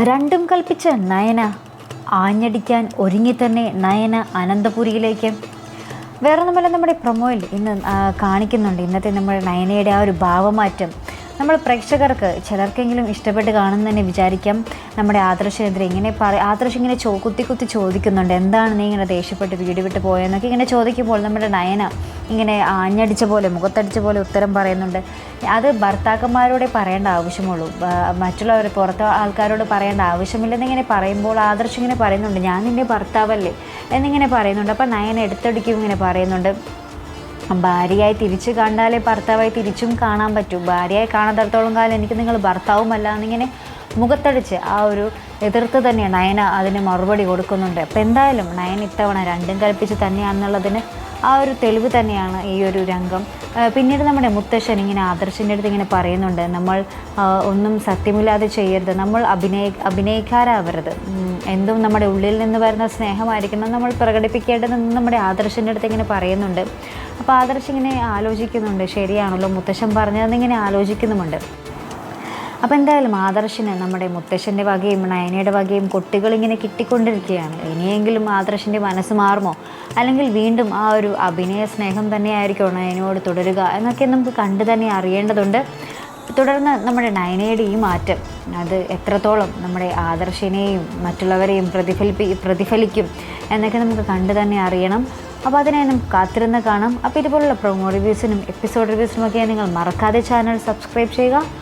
രണ്ടും കൽപ്പിച്ച നയന ആഞ്ഞടിക്കാൻ ഒരുങ്ങി തന്നെ നയന അനന്തപുരിയിലേക്ക്. വേറൊന്നുമല്ല നമ്മുടെ പ്രൊമോയിൽ ഇന്ന് കാണിക്കുന്നുണ്ട്. ഇന്നത്തെ നമ്മുടെ നയനയുടെ ആ ഒരു ഭാവമാറ്റം. നമ്മൾ പ്രേക്ഷകർക്ക് ചിലർക്കെങ്കിലും ഇഷ്ടപ്പെട്ട് കാണുമെന്ന് തന്നെ വിചാരിക്കാം. നമ്മുടെ ആദർശനെതിരെ ഇങ്ങനെ പറ ആദർശ് ഇങ്ങനെ ചോ കുത്തി കുത്തി ചോദിക്കുന്നുണ്ട്. എന്താണ് നീ ഇങ്ങനെ ദേഷ്യപ്പെട്ട് വീട് വിട്ട് പോയെന്നൊക്കെ ഇങ്ങനെ ചോദിക്കുമ്പോൾ നമ്മുടെ നയന ഇങ്ങനെ ആഞ്ഞടിച്ച പോലെ മുഖത്തടിച്ച പോലെ ഉത്തരം പറയുന്നുണ്ട്. അത് ഭർത്താക്കന്മാരോടെ പറയേണ്ട ആവശ്യമുള്ളൂ. മറ്റുള്ളവർ പുറത്തെ ആൾക്കാരോട് പറയേണ്ട ആവശ്യമില്ലെന്നിങ്ങനെ പറയുമ്പോൾ ആദർശ് ഇങ്ങനെ പറയുന്നുണ്ട്. ഞാൻ നിന്റെ ഭർത്താവല്ലേ? എന്നിങ്ങനെ പറയുന്നുണ്ട്. അപ്പോൾ നയന എടുത്തടിക്കും ഇങ്ങനെ പറയുന്നുണ്ട്. ഭാര്യയായി തിരിച്ച് കണ്ടാലേ ഭർത്താവായി തിരിച്ചും കാണാൻ പറ്റൂ. ഭാര്യയായി കാണാത്തടത്തോളം കാലം എനിക്ക് നിങ്ങൾ ഭർത്താവുമല്ല എന്നിങ്ങനെ മുഖത്തടിച്ച് ആ ഒരു എതിർത്ത് തന്നെ നയന അതിന് മറുപടി കൊടുക്കുന്നുണ്ട്. അപ്പം എന്തായാലും നയൻ ഇത്തവണ രണ്ടും കൽപ്പിച്ച് തന്നെയാണെന്നുള്ളതിന് ആ ഒരു തെളിവ് തന്നെയാണ് ഈ ഒരു രംഗം. പിന്നീട് നമ്മുടെ മുത്തശ്ശൻ ഇങ്ങനെ ആദർശിന്റെ അടുത്ത് ഇങ്ങനെ പറയുന്നുണ്ട് നമ്മൾ ഒന്നും സത്യമില്ലാതെ ചെയ്യരുത്. നമ്മൾ അഭിനയ അഭിനയിക്കാരാവരുത്. എന്തും നമ്മുടെ ഉള്ളിൽ നിന്ന് വരുന്ന സ്നേഹമായിരിക്കണം നമ്മൾ പ്രകടിപ്പിക്കേണ്ടതെന്ന് നമ്മുടെ ആദർശിന്റെ അടുത്ത് ഇങ്ങനെ പറയുന്നുണ്ട്. അപ്പോൾ ആദർശ് ഇങ്ങനെ ആലോചിക്കുന്നുണ്ട് ശരിയാണല്ലോ മുത്തശ്ശൻ പറഞ്ഞതെന്ന് ഇങ്ങനെ ആലോചിക്കുന്നുമുണ്ട്. അപ്പോൾ എന്തായാലും ആദർശിന് നമ്മുടെ മുത്തശ്ശന്റെ വകയും നയനയുടെ വകയും കുട്ടികളിങ്ങനെ കിട്ടിക്കൊണ്ടിരിക്കുകയാണ്. ഇനിയെങ്കിലും ആദർശിന്റെ മനസ്സ് മാറുമോ? അല്ലെങ്കിൽ വീണ്ടും ആ ഒരു അഭിനയ സ്നേഹം തന്നെയായിരിക്കും നയനയോട് തുടരുക എന്നൊക്കെ നമുക്ക് കണ്ടു തന്നെ അറിയേണ്ടതുണ്ട്. തുടർന്ന് നമ്മുടെ നയനയുടെ ഈ മാറ്റം. അത് എത്രത്തോളം നമ്മുടെ ആദർശിനെയും മറ്റുള്ളവരെയും പ്രതിഫലിപ്പി പ്രതിഫലിക്കും എന്നൊക്കെ നമുക്ക് കണ്ടു തന്നെ അറിയണം. അപ്പോൾ അതിനായി നമുക്ക് കാത്തിരുന്ന് കാണാം. അപ്പോൾ ഇതുപോലുള്ള പ്രൊമോ റിവ്യൂസിനും എപ്പിസോഡ് റിവ്യൂസിനും ഒക്കെ നിങ്ങൾ മറക്കാതെ ചാനൽ സബ്സ്ക്രൈബ് ചെയ്യുക.